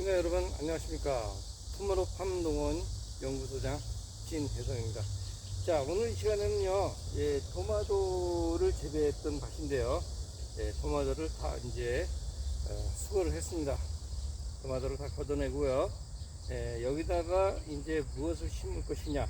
시청자 여러분 안녕하십니까? 토마토 팜농원 연구소장 진혜성입니다. 자 오늘 이 시간에는요 예, 토마토를 재배했던 밭인데요. 예, 토마토를 다 이제 어, 수거를 했습니다. 토마토를 다 걷어내고요. 예, 여기다가 이제 무엇을 심을 것이냐.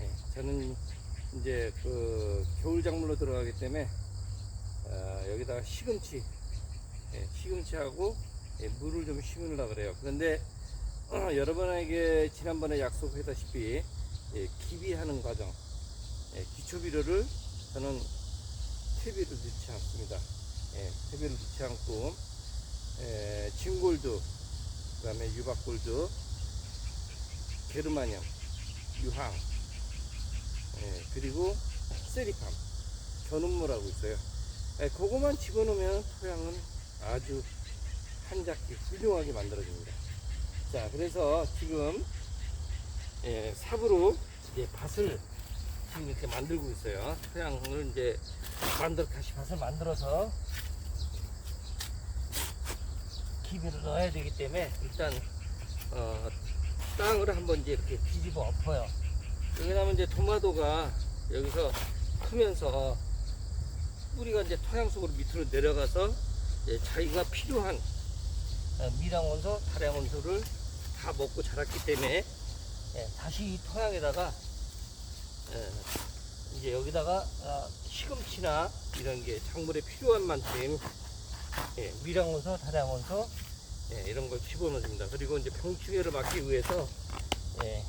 예, 저는 이제 그 겨울 작물로 들어가기 때문에 어, 여기다가 시금치 예, 시금치하고 예, 물을 좀 심으려고 그래요. 그런데 어, 여러분에게 지난번에 약속했다시피 예, 기비하는 과정, 예, 기초비료를 저는 퇴비를 넣지 않습니다. 예, 퇴비를 넣지 않고 예, 진골드, 그 다음에 유박골드, 게르마늄, 유황, 예, 그리고 세리팜, 견음물하고 있어요. 예, 그거만 집어넣으면 토양은 아주 한잡기 훌륭하게 만들어집니다. 자, 그래서 지금 예, 삽으로 이제 밭을 지금 이렇게 만들고 있어요. 토양을 이제 만들 다시 밭을 만들어서 기비를 넣어야 되기 때문에 일단 어, 땅을 한번 이제 이렇게 뒤집어 엎어요. 왜냐하면 이제 토마토가 여기서 크면서 뿌리가 이제 토양 속으로 밑으로 내려가서 자기가 필요한 어, 미량원소, 다량원소를 다 먹고 자랐기 때문에 예, 다시 이 토양에다가 예, 이제 여기다가 아, 시금치나 이런 게 작물에 필요한 만큼 예, 미량원소, 다량원소 예, 이런 걸 집어넣습니다. 그리고 이제 병충해를 막기 위해서 예,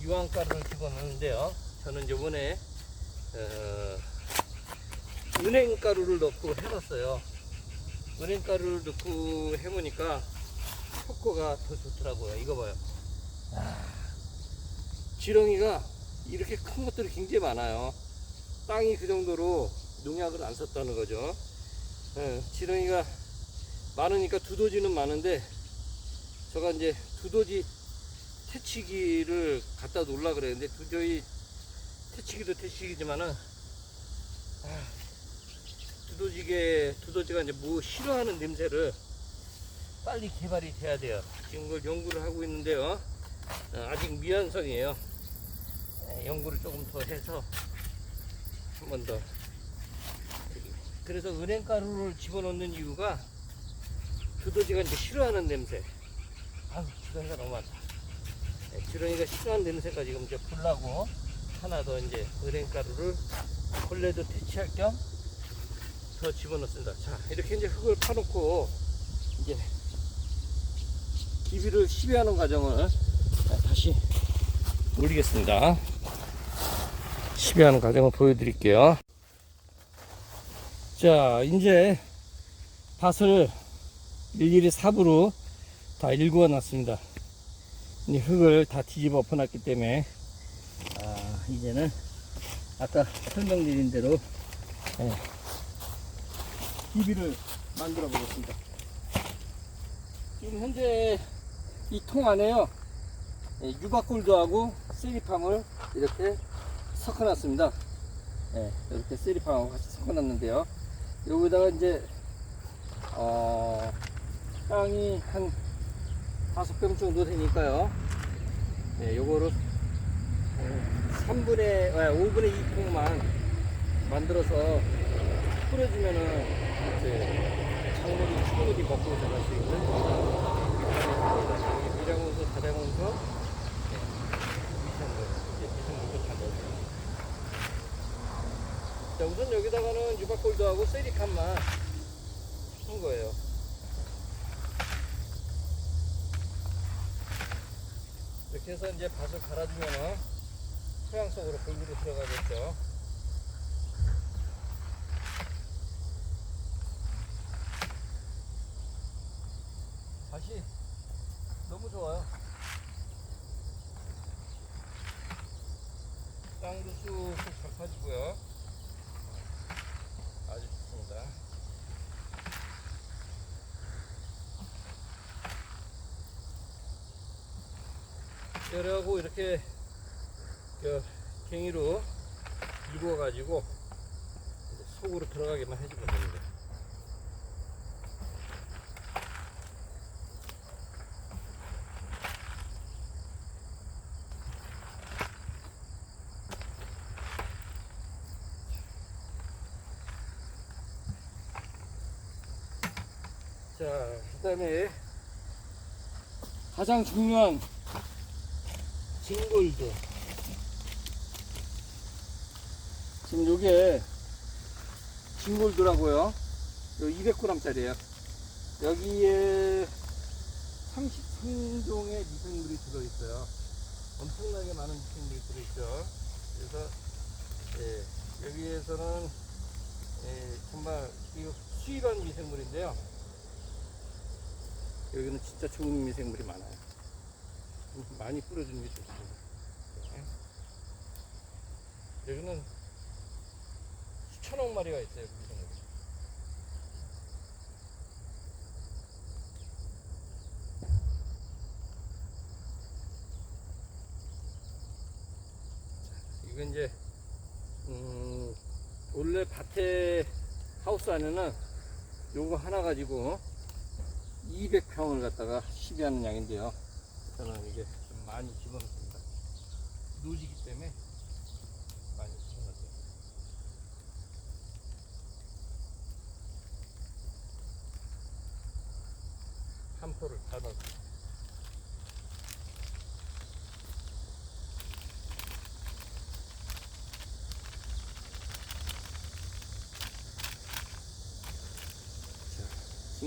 유황가루를 집어넣는데요. 저는 요번에 어, 은행가루를 넣고 해봤어요. 은행가루를 넣고 해보니까 효과가 더 좋더라고요. 이거 봐요. 아, 지렁이가 이렇게 큰 것들이 굉장히 많아요. 땅이 그 정도로 농약을 안 썼다는 거죠. 예, 지렁이가 많으니까 두더지는 많은데 제가 이제 두더지 퇴치기를 갖다 놓으려 그랬는데 도저히 퇴치기도 퇴치기지만은 아, 두더지게 두더지가 이제 뭐 싫어하는 냄새를 빨리 개발이 돼야 돼요. 지금 그걸 연구를 하고 있는데요. 어, 아직 미완성이에요. 예, 연구를 조금 더 해서 한 번 더. 그래서 은행가루를 집어넣는 이유가 두더지가 이제 싫어하는 냄새. 아유, 지렁이가 너무 많다. 예, 지렁이가 싫어하는 냄새가 지금 이제 불나고 하나 더 이제 은행가루를 벌레도 퇴치할 겸 더 집어넣습니다. 자, 이렇게 이제 흙을 파놓고 이제 기비를 시비하는 과정을 다시 올리겠습니다. 시비하는 과정을 보여드릴게요. 자, 이제 밭을 일일이 삽으로 다 일구어 놨습니다. 이 흙을 다 뒤집어 엎어놨기 때문에 아, 이제는 아까 설명드린 대로 예, 기비를 만들어 보겠습니다. 지금 현재 이 통 안에요 예, 유박골드하고 세리팜을 이렇게 섞어놨습니다. 예, 이렇게 세리팜하고 같이 섞어놨는데요. 여기다가 이제 어, 땅이 한 다섯 병 정도 되니까요. 예, 요거를 3분의, 5분의 2통만 만들어서 뿌려주면은 이제 작물이 충분히 먹고 자랄 수 있는 여기 미량원소, 다량원소, 예, 미생물, 이제 미생물도 다 넣어요. 자, 우선 여기다가는 유박골드하고 세리칸만 한 거예요. 이렇게 해서 이제 밭을 갈아주면은 토양 속으로 골고루 들어가겠죠. 밭이 너무 좋아요. 땅도 쑥쑥 잘 파지고요. 아주 좋습니다. 열하고 이렇게 그 갱이로 이루어 가지고 속으로 들어가게만 해주면 됩니다. 자, 그 다음에 가장 중요한 징골드. 지금 요게 징골드라고요. 요 200g짜리예요. 여기에 33종의 미생물이 들어있어요. 엄청나게 많은 미생물이 들어있죠. 그래서 예, 여기에서는 예, 정말 수입한 미생물인데요. 여기는 진짜 좋은 미생물이 많아요. 많이 뿌려주는 게 좋습니다. 예. 여기는 수천억 마리가 있어요, 그 미생물이. 이건 이제 음, 원래 밭에 하우스 안에는 요거 하나 가지고 200평을 갖다가 시비하는 양인데요. 저는 이게 좀 많이 집어넣습니다. 노지기 때문에 많이 집어넣어요. 한 포를 다 넣었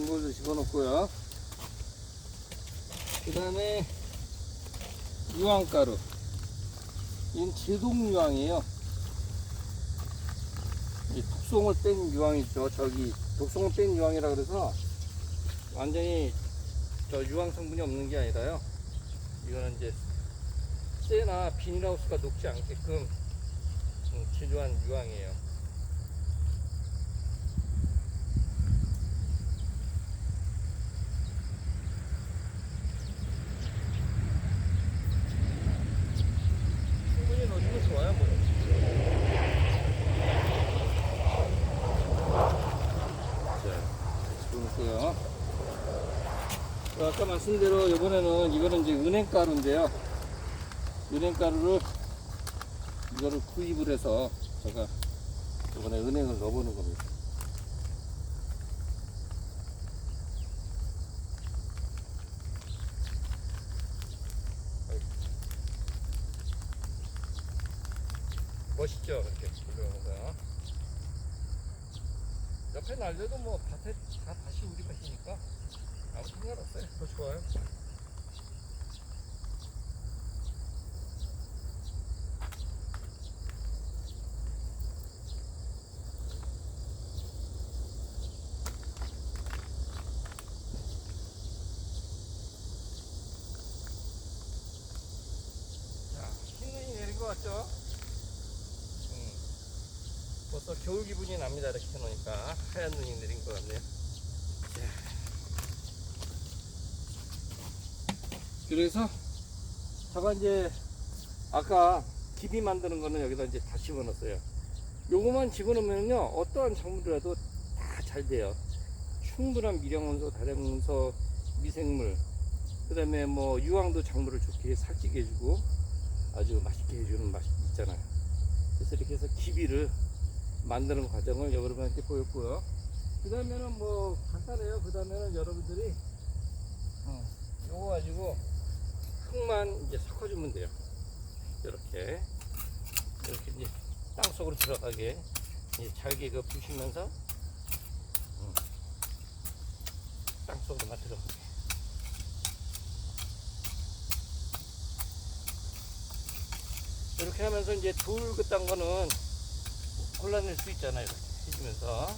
징골도 집어넣고요. 그 다음에 유황가루. 이건 제동 유황이에요. 이 독성을 뺀 유황이죠. 저기 독성을 뺀 유황이라 그래서 완전히 저 유황 성분이 없는 게 아니라요. 이거는 이제 쇠나 비닐하우스가 녹지 않게끔 음, 제조한 유황이에요. 충분히 넣어주면 좋아요, 뭐. 자, 집어넣고요. 또 아까 말씀대로 이번에는 이거는 이제 은행가루인데요. 은행가루를 이거를 구입을 해서 제가 이번에 은행을 넣어보는 겁니다. 멋있죠? 이렇게 거. 옆에 날려도 뭐 밭에 다 밭이 우리 밭이니까 아무 상관없어요. 더 좋아요. 같죠? 음. 벌써 겨울 기분이 납니다. 이렇게 해놓으니까 하얀 눈이 내린 것 같네요. 그래서 제가 이제 아까 기비 만드는 거는 여기다 이제 다 집어넣었어요. 요거만 집어넣으면요 어떠한 작물이라도 다 잘 돼요. 충분한 미량원소, 다량원소, 미생물, 그 다음에 뭐 유황도 작물을 좋게 살찌게 해주고 아주 맛있게 해주는 맛이 있잖아요. 그래서 이렇게 해서 기비를 만드는 과정을 여러분한테 보였고요. 그 다음에는 뭐 간단해요. 그 다음에는 여러분들이 어, 요거 가지고 흙만 이제 섞어주면 돼요. 이렇게 이렇게 이제 땅 속으로 들어가게 이제 잘게 그 부시면서 음, 땅 속으로만 들어가게. 이렇게 하면서 이제 돌 그딴 거는 골라낼 수 있잖아요. 이렇게 해주면서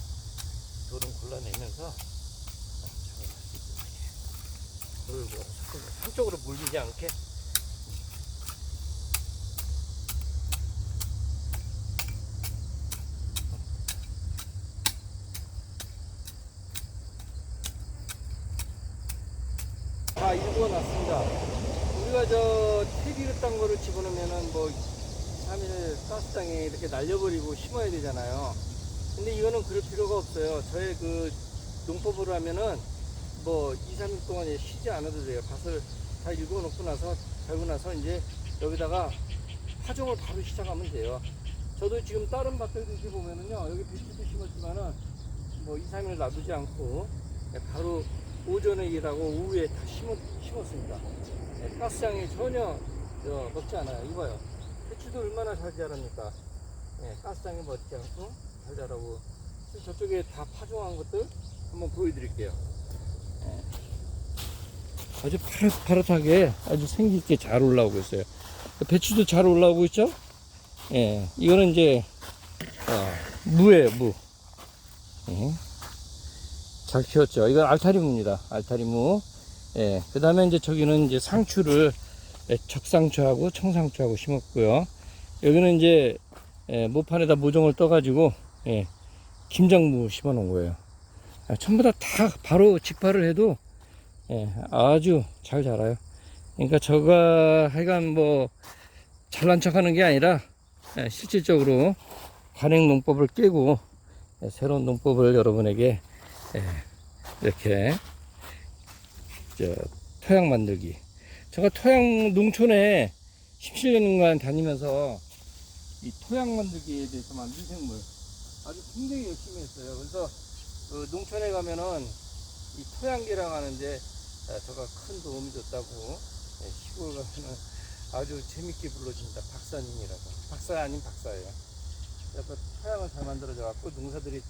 돌은 골라내면서. 이렇게. 그리고 한쪽으로 물리지 않게 다 일구어 놨습니다. 우리가 저 퇴비를 딴 거를 집어넣으면은 뭐 3일 가스장에 이렇게 날려버리고 심어야 되잖아요. 근데 이거는 그럴 필요가 없어요. 저의 그 농법으로 하면은 뭐 2, 3일 동안 쉬지 않아도 돼요. 밭을 다 일궈 놓고 나서 달고 나서 이제 여기다가 파종을 바로 시작하면 돼요. 저도 지금 다른 밭들도 보면은요. 여기 배추도 심었지만은 뭐 2, 3일 놔두지 않고 바로 오전에 일하고 오후에 다 심었, 심었습니다. 예, 가스장이 전혀 저, 먹지 않아요. 이봐요. 배추도 얼마나 잘 자랍니까? 예, 가스장이 먹지 않고 잘 자라고. 저쪽에 다 파종한 것들 한번 보여드릴게요. 예. 아주 파릇파릇하게 아주 생기있게 잘 올라오고 있어요. 배추도 잘 올라오고 있죠? 예, 이거는 이제 어, 무예요, 무. 예. 잘 키웠죠. 이건 알타리무입니다. 알타리무. 예. 그 다음에 이제 저기는 이제 상추를 예, 적상추하고 청상추하고 심었고요. 여기는 이제 예, 모판에다 모종을 떠가지고 예, 김장무 심어 놓은 거예요. 아, 전부 다 다 바로 직파를 해도 예, 아주 잘 자라요. 그러니까 저가 하여간 뭐 잘난 척 하는 게 아니라 예, 실질적으로 관행 농법을 깨고 예, 새로운 농법을 여러분에게 예, 이렇게 저 토양 만들기. 제가 토양 농촌에 17년간 다니면서 이 토양 만들기에 대해서만 미생물 아주 굉장히 열심히 했어요. 그래서 그 농촌에 가면은 이 토양계랑 하는데 아, 저가 큰 도움이 됐다고 예, 시골 가면은 아주 재밌게 불러줍니다. 박사님이라고. 박사 아닌 박사예요. 그래서 토양을 잘 만들어져 갖고 농사들이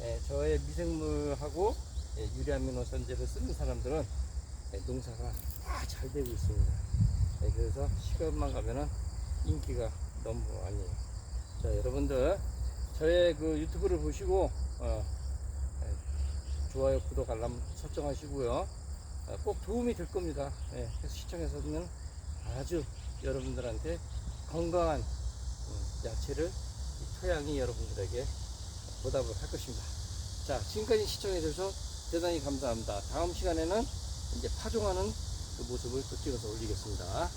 예, 저의 미생물하고 예, 유리아미노산제를 쓰는 사람들은 예, 농사가 다 잘 되고 있습니다. 예, 그래서 시간만 가면은 인기가 너무 아니에요. 자, 여러분들 저의 그 유튜브를 보시고 어, 예, 좋아요, 구독, 알람 설정하시고요. 어, 꼭 도움이 될 겁니다. 예, 그래서 시청에서는 아주 여러분들한테 건강한 음, 야채를 이 토양이 여러분들에게 보답을 할 것입니다. 자, 지금까지 시청해주셔서 대단히 감사합니다. 다음 시간에는 이제 파종하는 그 모습을 또 찍어서 올리겠습니다.